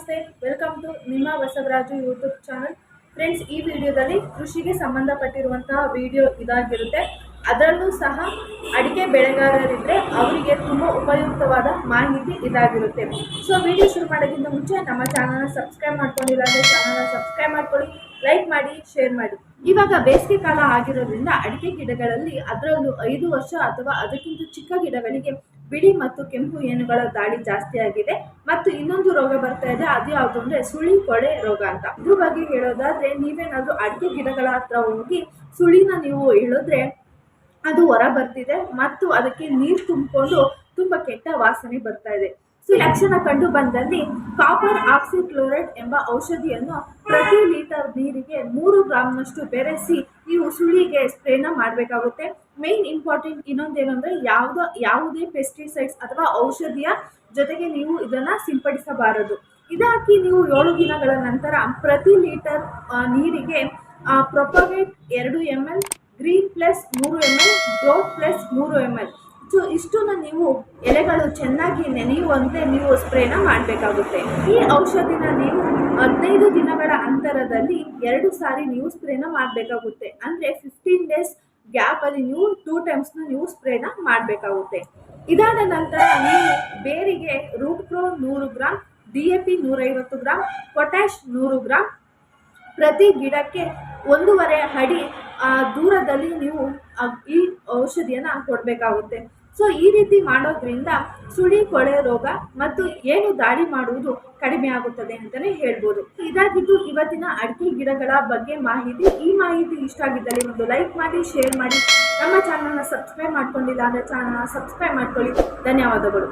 ನಮಸ್ತೆ welcome to ನಿಮ್ಮ Basavaraju YouTube channel friends ಈ ವಿಡಿಯೋದಲ್ಲಿ ಕೃಷಿಗೆ ಸಂಬಂಧಪಟ್ಟಿರುವಂತಹ ವಿಡಿಯೋ ಇದಾಗಿರುತ್ತೆ. ಅದರಲ್ಲೂ ಸಹ ಅಡಿಕೆ ಬೆಳೆಗಾರರಿದ್ದರೆ ಅವರಿಗೆ ತುಂಬ ಉಪಯುಕ್ತವಾದ ಮಾಹಿತಿ ಇದಾಗಿರುತ್ತೆ. ಸೊ ವಿಡಿಯೋ ಶುರು ಮಾಡೋಕ್ಕಿಂತ ಮುಂಚೆ ನಮ್ಮ ಚಾನಲ್ನ ಸಬ್ಸ್ಕ್ರೈಬ್ ಮಾಡ್ಕೊಂಡಿಲ್ಲ ಅಂದರೆ ಚಾನಲ್ನ ಸಬ್ಸ್ಕ್ರೈಬ್ ಮಾಡ್ಕೊಳ್ಳಿ ಲೈಕ್ ಮಾಡಿ ಶೇರ್ ಮಾಡಿ. ಇವಾಗ ಬೇಸಿಗೆ ಕಾಲ ಆಗಿರೋದ್ರಿಂದ ಅಡಿಕೆ ಗಿಡಗಳಲ್ಲಿ ಅದರಲ್ಲೂ ಐದು ವರ್ಷ ಅಥವಾ ಅದಕ್ಕಿಂತ ಚಿಕ್ಕ ಗಿಡಗಳಿಗೆ ಬಿಳಿ ಮತ್ತು ಕೆಂಪು ಏನುಗಳ ದಾಳಿ ಜಾಸ್ತಿ ಆಗಿದೆ ಮತ್ತು ಇನ್ನೊಂದು ರೋಗ ಬರ್ತಾ ಇದೆ, ಅದು ಯಾವುದು ಅಂದ್ರೆ ಸುಳಿ ಕೊಳೆ ರೋಗ ಅಂತ. ಇದ್ರ ಬಗ್ಗೆ ಹೇಳೋದಾದ್ರೆ ನೀವೇನಾದ್ರೂ ಅಡಿಕೆ ಗಿಡಗಳ ಹತ್ರ ಹೋಗಿ ಸುಳಿನ ನೀವು ಹೇಳಿದ್ರೆ ಅದು ಹೊರ ಬರ್ತಿದೆ ಮತ್ತು ಅದಕ್ಕೆ ನೀರು ತುಂಬಿಕೊಂಡು ತುಂಬಾ ಕೆಟ್ಟ ವಾಸನೆ ಬರ್ತಾ ಇದೆ. ಸೊ ಲಕ್ಷಣ ಕಂಡು ಬಂದಲ್ಲಿ ಕಾಪರ್ ಆಕ್ಸಿಕ್ಲೋರೈಡ್ ಎಂಬ ಔಷಧಿಯನ್ನು ಪ್ರತಿ ಲೀಟರ್ ನೀರಿಗೆ ಮೂರು ಗ್ರಾಮ್ನಷ್ಟು ಬೆರೆಸಿ ನೀವು ಸುಳಿಗೆ ಸ್ಪ್ರೇನ ಮಾಡಬೇಕಾಗುತ್ತೆ. ಮೇನ್ ಇಂಪಾರ್ಟೆಂಟ್ ಇನ್ನೊಂದೇನಂದ್ರೆ ಯಾವುದೋ, ಯಾವುದೇ ಪೆಸ್ಟಿಸೈಡ್ಸ್ ಅಥವಾ ಔಷಧಿಯ ಜೊತೆಗೆ ನೀವು ಇದನ್ನ ಸಿಂಪಡಿಸಬಾರದು. ಇದಾಕಿ ನೀವು ಏಳು ದಿನಗಳ ನಂತರ ಪ್ರತಿ ಲೀಟರ್ ನೀರಿಗೆ ಪ್ರೊಪಗೇಟ್ ಎರಡು ಎಂ ಎಲ್ ಗ್ರೀನ್ ಪ್ಲಸ್ ಮೂರು ಎಂ ಎಲ್ ಗ್ರೋತ್ ಪ್ಲಸ್ ಮೂರು ಎಂ ಎಲ್ ಸೊ ಇಷ್ಟನ್ನ ನೀವು ಎಲೆಗಳು ಚೆನ್ನಾಗಿ ನೆನೆಯುವಂತೆ ನೀವು ಸ್ಪ್ರೇನ ಮಾಡಬೇಕಾಗುತ್ತೆ. ಈ ಔಷಧಿನ ನೀವು ಹದಿನೈದು ದಿನಗಳ ಅಂತರದಲ್ಲಿ ಎರಡು ಸಾರಿ ನೀವು ಸ್ಪ್ರೇನ ಮಾಡಬೇಕಾಗುತ್ತೆ. ಅಂದರೆ ಫಿಫ್ಟೀನ್ ಡೇಸ್ ಗ್ಯಾಪಲ್ಲಿ ನೀವು ಟೂ ಟೈಮ್ಸ್ನ ನೀವು ಸ್ಪ್ರೇನ ಮಾಡಬೇಕಾಗುತ್ತೆ. ಇದಾದ ನಂತರ ನೀವು ಬೇರಿಗೆ ರೂಟ್ ಪ್ರೋ ನೂರು ಗ್ರಾಮ್ ಡಿ ಎ ಪಿ ನೂರೈವತ್ತು ಗ್ರಾಮ್ ಪೊಟ್ಯಾಶ್ ನೂರು ಗ್ರಾಮ್ ಪ್ರತಿ ಗಿಡಕ್ಕೆ ಒಂದೂವರೆ ಅಡಿ ದೂರದಲ್ಲಿ ನೀವು ಈ ಔಷಧಿಯನ್ನು ಕೊಡಬೇಕಾಗುತ್ತೆ. ಸೊ ಈ ರೀತಿ ಮಾಡೋದ್ರಿಂದ ಸುಳಿ, ಕೊಳೆ ರೋಗ ಮತ್ತು ಏನು ದಾಳಿ ಮಾಡುವುದು ಕಡಿಮೆ ಆಗುತ್ತದೆ ಅಂತಲೇ ಹೇಳ್ಬೋದು. ಇದಾಗಿದ್ದು ಇವತ್ತಿನ ಅಡಿಕೆ ಗಿಡಗಳ ಬಗ್ಗೆ ಮಾಹಿತಿ. ಈ ಮಾಹಿತಿ ಇಷ್ಟ ಆಗಿದ್ದಲ್ಲಿ ಒಂದು ಲೈಕ್ ಮಾಡಿ, ಶೇರ್ ಮಾಡಿ. ನಮ್ಮ ಚಾನಲ್ನ ಸಬ್ಸ್ಕ್ರೈಬ್ ಮಾಡ್ಕೊಂಡಿಲ್ಲ ಅಂದರೆ ಚಾನಲ್ನ ಸಬ್ಸ್ಕ್ರೈಬ್ ಮಾಡ್ಕೊಳ್ಳಿ. ಧನ್ಯವಾದಗಳು.